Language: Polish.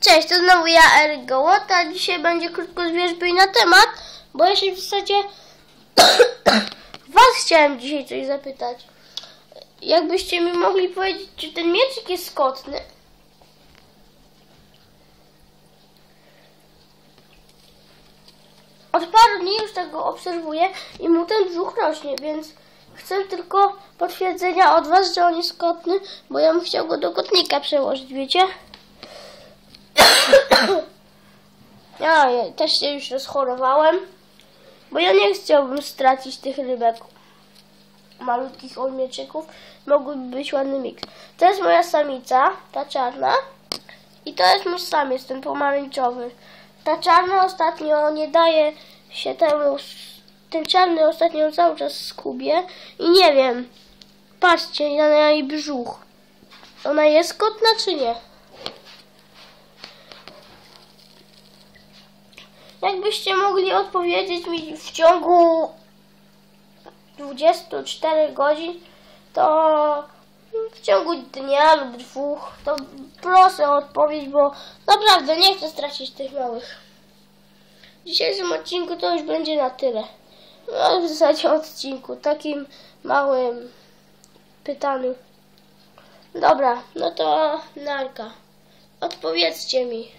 Cześć, to znowu ja, Eryk Gołota. Dzisiaj będzie krótko zwierzby na temat, bo się w zasadzie Was chciałem dzisiaj coś zapytać. Jakbyście mi mogli powiedzieć, czy ten mieczyk jest skotny? Od paru dni już tak go obserwuję i mu ten brzuch rośnie, więc chcę tylko potwierdzenia od Was, że on jest kotny, bo ja bym chciał go do kotnika przełożyć, wiecie? Ja, też się już rozchorowałem, bo ja nie chciałbym stracić tych rybek malutkich olmieczyków. Mogłyby być ładny miks. To jest moja samica, ta czarna. I to jest mój samiec, ten pomarańczowy. Ta czarna ostatnio nie daje się temu... Ten czarny ostatnio cały czas skubie. I nie wiem. Patrzcie na jej brzuch. Ona jest kotna czy nie? Jakbyście mogli odpowiedzieć mi w ciągu 24 godzin, to w ciągu dnia lub dwóch, to proszę o odpowiedź, bo naprawdę nie chcę stracić tych małych. W dzisiejszym odcinku to już będzie na tyle. No, w zasadzie odcinku, takim małym pytaniu. Dobra, no to narka. Odpowiedzcie mi.